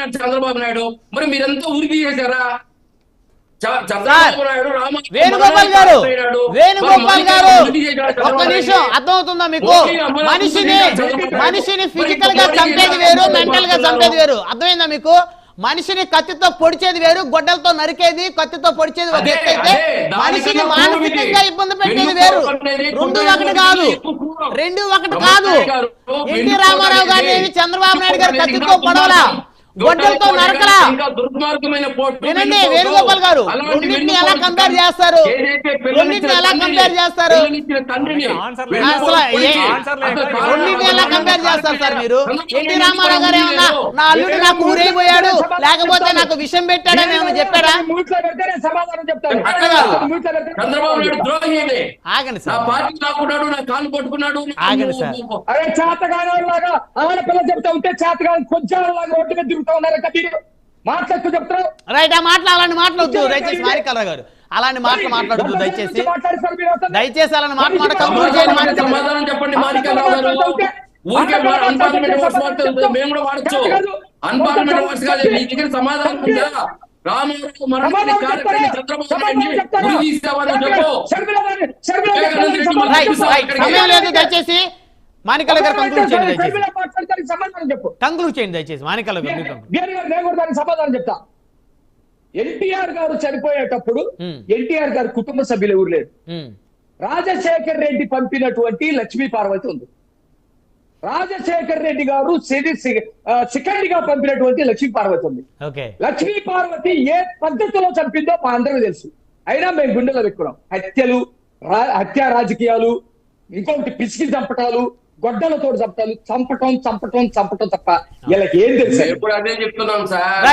పోయినాడు చంద్రబాబు నాయుడు మరి మీరంతా ఉరికి చేశారా వేణుగోపాల్ గారు. వేణుగోపాల్ గారు ఒక్క నిమిషం. అర్థమవుతుందా మీకు మనిషిని. మనిషిని ఫిజికల్గా చంపేది. వేరు మెంటల్గా. చంపేది వేరు అర్థమైందా మీకు మనిషిని కత్తితో పొడిచేది వేరు గొడ్డలతో నరికేది కత్తితో పొడిచేది ఒక అదే, ఎత్తు అయితే మనిషిని మానసికంగా. ఇబ్బంది పెట్టేది వేరు రెండు ఒకటి కాదు. రెండు ఒకటి కాదు గారు, ఎన్టీ రామారావు గారిని ఏమి చంద్రబాబు నాయుడు గారు కత్తితో పొడవలా గొడ్డలతో దుర్మార్గం. నరకలా ఇంకా దుర్మార్గమైన పోటు వినండి. వేణుగోపాల్ గారు రెండింటిని ఎలా కంపేర్ చేస్తారు? రెండింటిని ఎలా కంపేర్ చేస్తారు? రెండింటిని ఎలా కంపేర్ చేస్తారు సార్ మీరు? ఎన్టీ రామారావు గారు ఏమన్నా నా అల్లుడు నాకు ఊరైపోయాడు లేకపోతే నాకు విషం పెట్టాడని ఏమన్నా చెప్పాడా. ఆగండి నా సార్ పార్టీ లాక్కున్నాడు నా కాలు పట్టుకున్నాడు ఆగండి సార్. అరే చేతగానే లాగా ఆడపిల్ల చెప్తా ఉంటే చేతగాని కొంచెం లాగా మీద తిరుగుతా ఉన్నారు కదా మీరు మాట్లాడుతూ చెప్తారు రైట్ ఆ మాటలు అలాంటి మాట్లాడొద్దు దయచేసి మారికల్లా గారు. అలాంటి మాటలు మాట్లాడొద్దు దయచేసి. దయచేసి అలాంటి మాట మాట కంక్లూడ్ చేయండి. సమాధానం చెప్పండి మాణిక్యరావు గారు. ఊరికే అన్పార్లమెంట్ వర్డ్స్ వాడుతుంది మేము కూడా వాడచ్చు అన్పార్లమెంట్ వర్డ్స్ కాదు మీ దగ్గర సమాధానం ఉందా? రామారావు మరణాన్ని కార్యక్రమం చంద్రబాబు చెప్పు? సమయం లేదు దయచేసి. మాణికల్లా గారు కంక్లూడ్ చేయండి దయచేసి. మాట్లాడతానికి సమాధానం చెప్పు. కంక్లూడ్ చేయండి దయచేసి మాణికల్లా గారు. నేను కూడా- దానికి సమాధానం చెప్తా. ఎన్టీఆర్ గారు చనిపోయేటప్పుడు. ఎన్టీఆర్ గారు కుటుంబ సభ్యులు ఎవరు లేరు? రాజశేఖర్ రెడ్డి పంపినటువంటి లక్ష్మీ పార్వతి ఉంది. రాజశేఖర్ రెడ్డి గారు సిరి- సి- ఆ, శిఖండిగా పంపినటువంటి లక్ష్మీ పార్వతి ఉంది. లక్ష్మీ పార్వతి ఏ పద్ధతిలో చంపిందో మా అందరికీ తెలుసు. అయినా మేము గుండెలో పెట్టుకున్నాం. హత్యలు రా- హత్య రాజకీయాలు ఇంకొకటి పిసికి చంపటాలు గొడ్డలతో చంపటాలు చంపటం చంపటం చంపటం తప్ప వీళ్ళకి ఏం తెలుసు కూడా అదే చెప్తున్నాం సార్.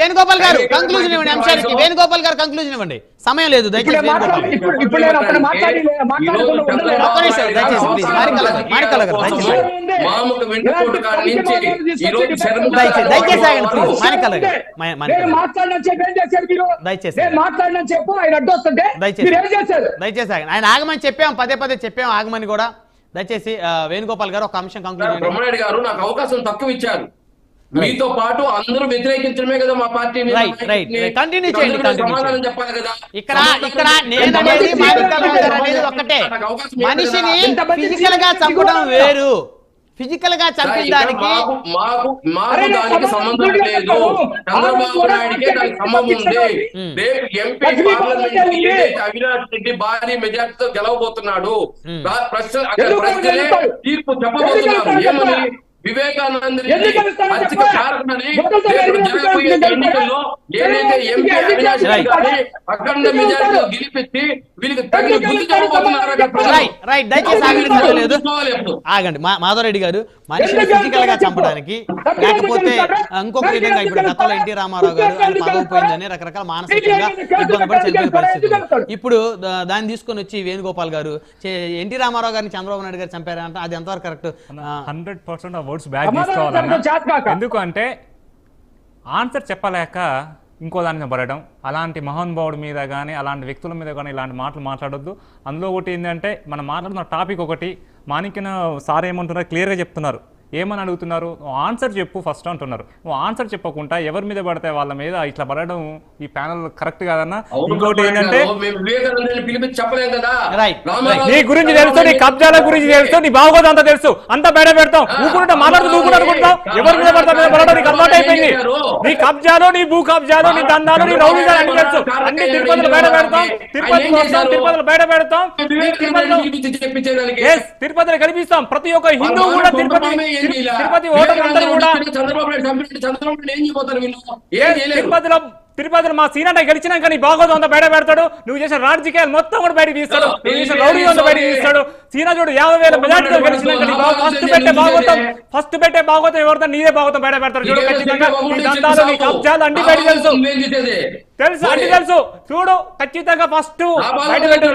వేణుగోపాల్ గారు కంక్లూజన్ ఇవ్వండి. అంశానికి వేణుగోపాల్ గారు కంక్లూజన్ ఇవ్వండి. సమయం లేదు దయచేసి ఆయన అడ్డొస్తుంటే దయచేసి. మీరు ఏం చేశారు దయచేసి ఆగండి ఆయన ఆగమని చెప్పాం పదే పదే చెప్పాం ఆగమని కూడా దయచేసి వేణుగోపాల్ గారు ఒక అంశం కంక్లూడ్ గారు నాకు అవకాశం తక్కువ ఇచ్చారు మీతో పాటు అందరూ వ్యతిరేకించడమే కదా మా చేయండి, సమాధానం చేయండి. చెప్పాలి కదా. ఇక్కడ ఇక్కడ అనేది మనిషిని ఫిజికల్గా? చంపడం వేరు. ఫిజికల్గా చంపిన దానికి మాకు మాకు దానికి సంబంధం లేదు. చంద్రబాబు నాయుడికే దానికి సంబంధం ఉంది. రేపు ఎంపీ పార్లమెంట్ అవినాష్ రెడ్డి భారీ మెజార్టీతో గెలవబోతున్నాడు. ప్రశ్న అక్కడ గెలుస్తాడు? తీర్పు చెప్పబోతున్నారు ఏమని? వివేకానంద? కారణమని? ఎన్నికల్లో ఏదైతే ఎంపీ అవినాష్? గారిని అఖండ గెలిపించి వీళ్ళకి తగిన బుద్ధి? చెప్పబోతున్నారో ఆగండి. ఆగండి మాధవరెడ్డి గారు మనిషిని ఫిజికల్గా చంపడానికి. లేకపోతే ఇంకొక? విధంగా ఇప్పుడు గతంలో ఎన్టీ రామారావు గారు ఆయన ఎందుకు పదవి గెలుస్తాడో? పోయిందని రకరకాల మానసికంగా? ఇబ్బంది పడి పరిస్థితి? ఇప్పుడు దాన్ని తీసుకొని వచ్చి వేణుగోపాల్ గారు చే- ఎన్టీ రామారావు గారిని చంద్రబాబు నాయుడు గారు చంపారంటే అది ఎంతవరకు కరెక్ట్ హండ్రెడ్ పర్సెంట్ ఆ వర్డ్స్ బ్యాక్ కాక. ఎందుకు అంటే ఆన్సర్ చెప్పలేక ఇంకో దాని మీద పడడం. అలాంటి మహానుభావుడి మీద కానీ అలాంటి వ్యక్తుల మీద కానీ ఇలాంటి మాటలు మాట్లాడొద్దు. అందులో ఒకటి ఏంటంటే మనం మాట్లాడుతున్న టాపిక్ ఒకటి మాణిక్యన సార్ ఏమంటున్నారు? క్లియర్గా చెప్తున్నారు. ఏమని అడుగుతున్నారు? ఆన్సర్ చెప్పు ఫస్ట్ అంటున్నారు. నువ్వు ఆన్సర్ చెప్పకుండా ఎవరి మీద పడితే వాళ్ళ మీద ఇట్లా పడడం ఈ ప్యానల్ కరెక్ట్ కాదన్నా? ఇంకోటి ఏంటంటే నీ గురించి తెలుసు నీ కబ్జాల గురించి తెలుసు నీ బాగోదు అంతా తెలుసు. అంతా బయట పెడతాం మాట్లాడుతూ నువ్వు కూడా అనుకుంటావు ఎవరి మీద పడతా మీద పడడం నీకు అలవాటు అయిపోయింది. నీ కబ్జాలు నీ భూ కబ్జాలు నీ దందాలు నీ రౌడీజాలు అన్ని తెలుసు. అన్ని తిరుపతిలో బయట పెడతాం. తిరుపతికి వస్తాం తిరుపతిలో బయట పెడతాం. తిరుపతిలో కనిపిస్తాం ప్రతి ఒక్క హిందూ కూడా తిరుపతి తిరు- తిరుపతి ఓటర్లందరూ కూడా చంద్రబాబు నాయుడు చంపినట్టు చంద్రబాబు నాయుడు ఏం చేయబోతారు వీళ్ళు? ఏం Yes, చేయలేరు. తిరుపతిలో తిరుపతిలో మా సీనన్న గెలిచినాక నీ బాగోదు అంతా బయట పెడతాడు. నువ్వు చేసిన రాజకీయాలు మొత్తం కూడా బయటకు తీస్తాడు. నువ్వు చేసిన రౌడీ అంతా బయటకు తీస్తాడు. సీనా చూడు యాభై వేల మెజార్టీతో ఫస్ట్ పెట్టే బాగోతాం. ఫస్ట్ పెట్టే బాగోతాం ఎవరితో నీదే బాగోతాం బయట పెడతాడు చూడు ఖచ్చితంగా. నీ దందాలు నీ కబ్జాలు అన్ని బయట తెలుసు. తెలుసు అన్ని తెలుసు. చూడు ఖచ్చితంగా ఫస్ట్ బయట పెట్టు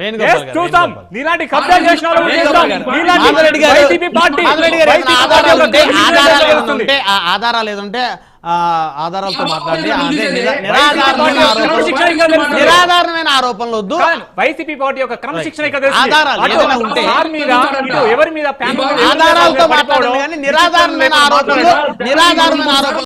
వేణుగోపాల్. నీలాంటి కబ్జాలు చేసిన ఆధారాలు ఏదంటే ఆధారాలతో మాట్లాడి నిరాధారమైన ఆరోపణలు వద్దు. వైసీపీ పార్టీ యొక్క క్రమశిక్షణ ఆధారాలతో మాట్లాడాలి కానీ నిరాధారమైన ఆరోపణలు మాట్లాడడం. నిరాధారమైన ఆరోపణలు